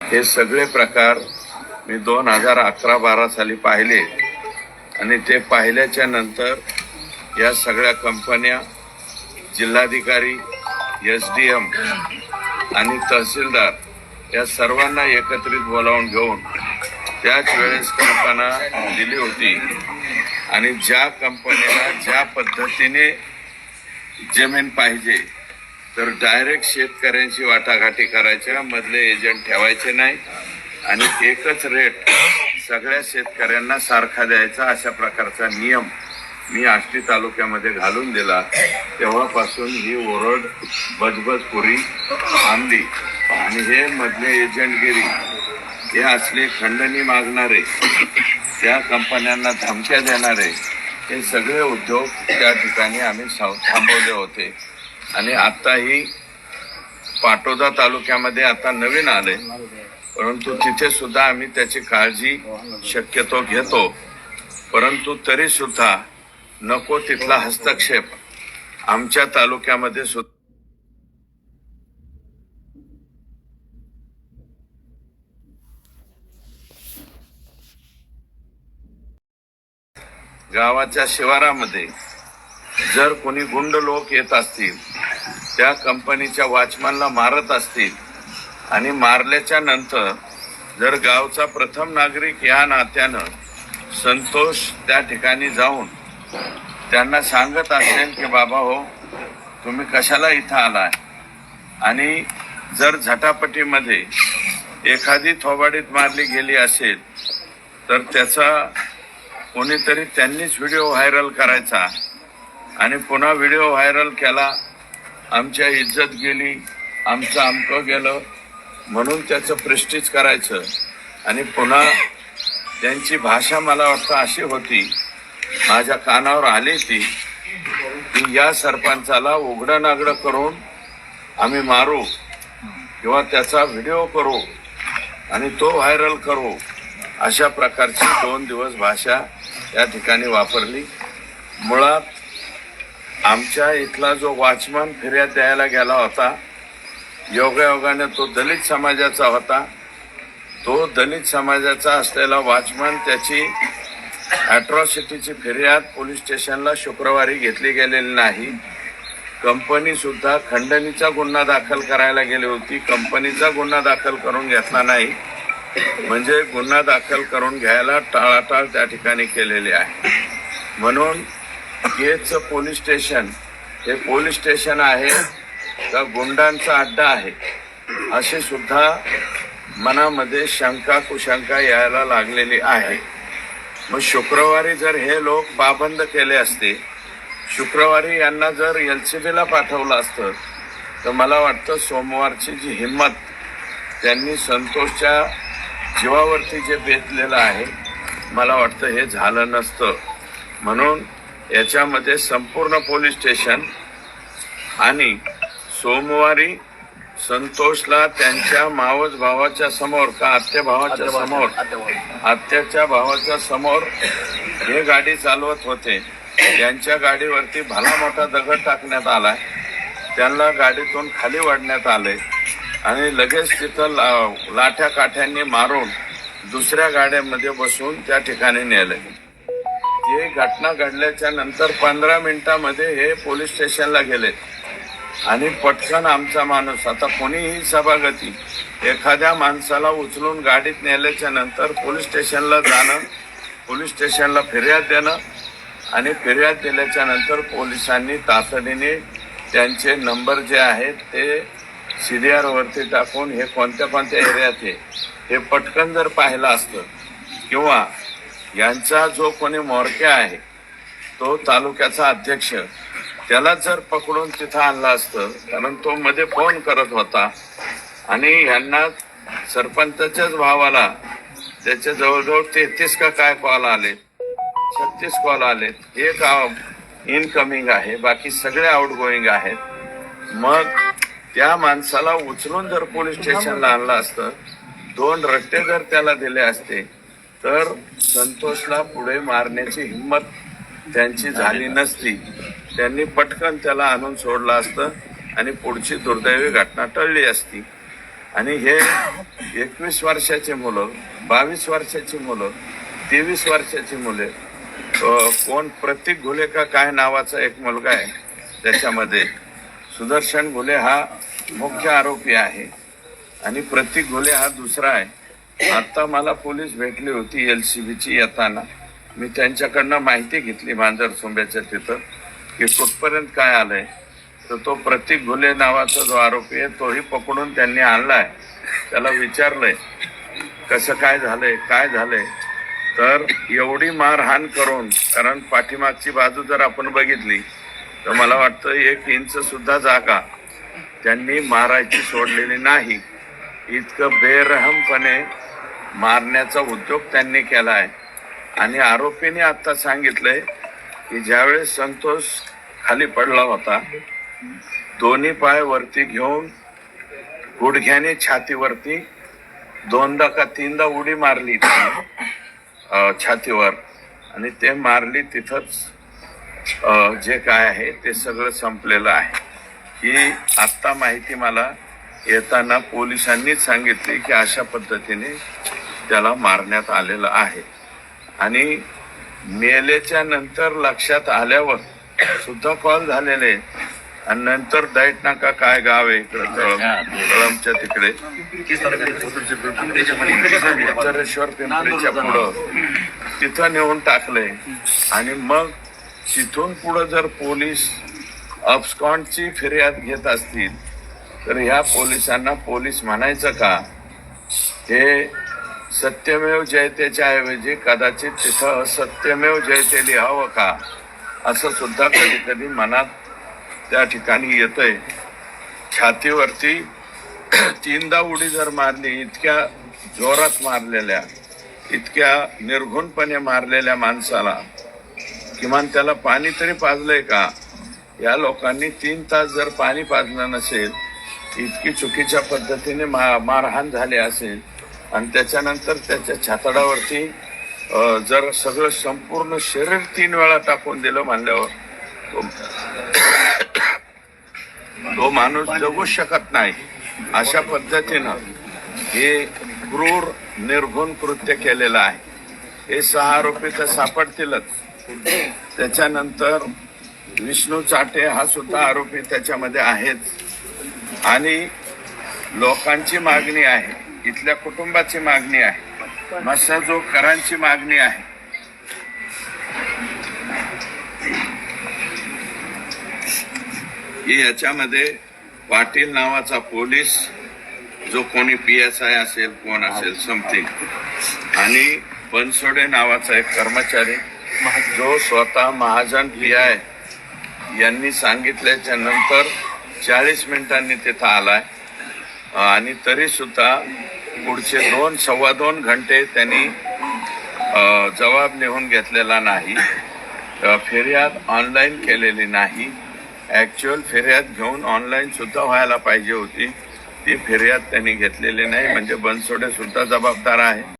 हे सगळे प्रकार मी दोन हजार अकरा बारा साली पाहिले. आणि ते पाहिल्याच्या नंतर या सगळ्या कंपन्या जिल्हाधिकारी एस डी एम आणि तहसीलदार या सर्वांना एकत्रित बोलावून घेऊन त्याच वेळेस कल्पना दिली होती. आणि ज्या कंपनीला ज्या पद्धतीने जमीन पाहिजे तर डायरेक्ट शेतकऱ्यांशी वाटाघाटी करायच्या मधले एजंट ठेवायचे नाही. आणि एकच रेट सगळ्या शेतकऱ्यांना सारखा द्यायचा अशा प्रकारचा नियम मी आष्टी तालुक्यामध्ये घालून दिला. तेव्हापासून ही ओरड बजबजपुरी आणली. आणि हे मधले एजंटगिरी हे असले खंडणी मागणारे त्या कंपन्यांना धमक्या देणारे हे सगळे उद्योग त्या ठिकाणी आम्ही साव- थांबवले होते. आणि आताही पाटोदा तालुक्यामध्ये आता नवीन आले. परंतु तिथे सुद्धा आम्ही त्याची काळजी शक्यतो घेतो. परंतु तरी सुद्धा नको तिथला हस्तक्षेप. आमच्या तालुक्यामध्ये सुद्धा गावाच्या शिवारामध्ये जर कोणी गुंड लोक येत असतील त्या कंपनीच्या वॉचमॅनला मारत असतील आणि मारल्याच्या नंतर जर गावचा प्रथम नागरिक या नात्यानं संतोष त्या ठिकाणी जाऊन त्यांना सांगत असेल की बाबा हो तुम्ही कशाला इथं आलाय? आणि जर झटापटीमध्ये एखादी थोबाडीत मारली गेली असेल तर त्याचा कोणीतरी त्यांनीच व्हिडिओ व्हायरल करायचा. आणि पुन्हा व्हिडिओ व्हायरल केला. आमच्या इज्जत गेली आमचं आमकं गेलं. म्हणून त्याचं प्रेस्टिज करायचं. आणि पुन्हा त्यांची भाषा मला वाटतं अशी होती माझ्या कानावर आली ती की या सरपंचाला उघडं नागडं करून आम्ही मारू किंवा त्याचा व्हिडिओ करू आणि तो व्हायरल करू. अशा प्रकारची दोन दिवस भाषा या ठिकाणी वापरली. मुळात आमच्या इथला जो वॉचमन फिर्याद द्यायला गेला होता योगायोगाने तो दलित समाजाचा होता. तो दलित समाजाचा असलेला वॉचमन त्याची ॲट्रॉसिटीची फिर्याद पोलीस स्टेशनला शुक्रवारी घेतली गेलेली नाही. कंपनीसुद्धा खंडणीचा गुन्हा दाखल करायला गेली होती. कंपनीचा गुन्हा दाखल करून घेतला नाही. म्हणजे गुन्हा दाखल करून घ्यायला टाळाटाळ त्या ठिकाणी केलेली आहे. म्हणून केच पोलीस स्टेशन. हे पोलीस स्टेशन आहे. का गुंडांचा अड्डा आहे. असे सुद्धा मनामध्ये शंका कुशंका यायला लागलेली आहे. मग शुक्रवारी जर हे लोक पाबंद केले असते शुक्रवारी यांना जर एल सी बीला पाठवलं असतं तर मला वाटतं सोमवारची जी हिंमत त्यांनी संतोषच्या जीवावरती जे बेतलेलं आहे मला वाटतं हे झालं नसतं. म्हणून याच्यामध्ये संपूर्ण पोलीस स्टेशन आणि सोमवारी संतोषला त्यांच्या मावस भावाच्या समोर का आत्या भावाच्या समोर? आत्याच्या भावाच्या समोर हे गाडी चालवत होते. त्यांच्या गाडीवरती भला मोठा दगड टाकण्यात आलाय त्यांना गाडीतून खाली वाढण्यात आले. आणि लगेच तिथं ला- लाठ्या काठ्यांनी मारून दुसऱ्या गाड्यामध्ये बसून त्या ठिकाणी नेले. ही घटना घडल्याच्या नंतर पंधरा मिनिटामध्ये हे पोलीस स्टेशनला गेले. आणि पटकन आमचा माणूस आता कोणीही सभागती एखाद्या माणसाला उचलून गाडीत नेल्याच्या नंतर पोलीस स्टेशनला जाणं पोलीस स्टेशनला फिर्याद देणं आणि फिर्याद दिल्याच्या नंतर पोलिसांनी तातडीने त्यांचे नंबर जे आहेत ते सी डी टाकून हे कोणत्या कोणत्या एरियात आहे हे पटकन जर पाहिलं असतं किंवा यांचा जो कोणी मोरक्या आहे तो तालुक्याचा अध्यक्ष त्याला जर पकडून तिथं आणलं असतं कारण तो मध्ये फोन करत होता आणि यांना सरपंचाच्याच भावाला त्याच्या जवळजवळ तेहतीस का काय कॉल आले छत्तीस कॉल आले एक इनकमिंग आहे बाकी सगळे आउट गोईंग आहेत. मग त्या माणसाला उचलून जर पोलीस स्टेशनला आणलं असतं दोन रट्टे जर त्याला दिले असते तर संतोषला पुढे मारण्याची हिंमत त्यांची झाली नसती. त्यांनी पटकन त्याला आणून सोडलं असतं आणि पुढची दुर्दैवी घटना टळली असती. आणि हे एकवीस वर्षाची मुलं बावीस वर्षाची मुलं तेवीस वर्षाची मुले कोण प्रतीक घुले का काय नावाचा एक मुलगा आहे त्याच्यामध्ये. सुदर्शन घुले हा मुख्य आरोपी आहे. आणि प्रतीक घुले हा दुसरा आहे. आता मला पोलीस भेटली होती एल सी बीची येताना. मी त्यांच्याकडनं माहिती घेतली मांजर सोंब्याच्या तिथं की कुठपर्यंत काय आलंय. तर तो प्रतीक घुले नावाचा जो आरोपी आहे तोही पकडून त्यांनी आणलाय. त्याला विचारलंय कसं काय झालंय काय झालंय? तर एवढी मारहाण करून कारण पाठीमागची बाजू जर आपण बघितली तर मला वाटतं एक इंच सुद्धा जागा त्यांनी मारायची सोडलेली नाही. इतकं बेरहमपणे मारण्याचा उद्योग त्यांनी केला आहे. आणि आरोपीने आता सांगितलंय की ज्यावेळेस संतोष खाली पडला होता दोन्ही पाय वरती घेऊन गुडघ्याने छातीवरती दोनदा का तीनदा उडी मारली छातीवर. आणि ते मारली तिथंच जे काय आहे ते सगळं संपलेलं आहे. ही आत्ता माहिती मला येताना पोलिसांनीच सांगितले की अशा पद्धतीने त्याला मारण्यात आलेलं आहे. आणि मेलेच्या नंतर लक्षात आल्यावर सुद्धा कॉल झालेले. आणि नंतर दैट नाका काय गाव आहे इकडं कळम कळमच्या तिकडे. उत्तरेश्वर पिंपरीच्या पुढं. तिथं नेऊन टाकलंय आणि मग तिथून पुढं जर पोलीस अब्सकॉन्डची फिर्याद घेत असतील तर ह्या पोलिसांना पोलीस म्हणायचं का? हे सत्यमेव जयतेच्या ऐवजी कदाचित तिथं सत्यमेव जयते लिहावं का? असं सुद्धा कधी कधी मनात त्या ठिकाणी येतंय. छातीवरती तीनदा उडी जर मारली इतक्या जोरात मारलेल्या इतक्या निर्घुणपणे मारलेल्या माणसाला किमान त्याला पाणी तरी पाजलंय का? या लोकांनी तीन तास जर पाणी पाजलं नसेल इतकी चुकीच्या पद्धतीने मा मारहाण झाली असेल आणि त्याच्यानंतर त्याच्या छातडावरती जर सगळं संपूर्ण शरीर तीन वेळा टाकून दिलं म्हणल्यावर तो तो माणूस जगू शकत नाही. अशा पद्धतीनं हे क्रूर निर्घुण कृत्य केलेलं आहे. हे सहा आरोपी तर सापडतीलच. त्याच्यानंतर विष्णू चाटे हा सुद्धा आरोपी त्याच्यामध्ये आहेच. आणि लोकांची मागणी आहे इथल्या कुटुंबाची मागणी आहे जो करांची मागणी आहे. की याच्यामध्ये पाटील नावाचा पोलीस जो कोणी पी एस आय असेल कोण असेल समथिंग आणि बनसोडे नावाचा एक कर्मचारी जो स्वतः महाजन पी आय यांनी सांगितल्याच्या नंतर चाळीस मिनिटांनी तिथं आलाय. आणि तरी सुद्धा पुढचे दोन सव्वा दोन घंटे त्यांनी जबाब लिहून घेतलेला नाही. फिर्याद ऑनलाईन केलेली नाही. ॲक्च्युअल फिर्याद घेऊन ऑनलाईन सुद्धा व्हायला पाहिजे होती. ती फिर्याद त्यांनी घेतलेली नाही. म्हणजे बनसोडे सुद्धा जबाबदार आहे.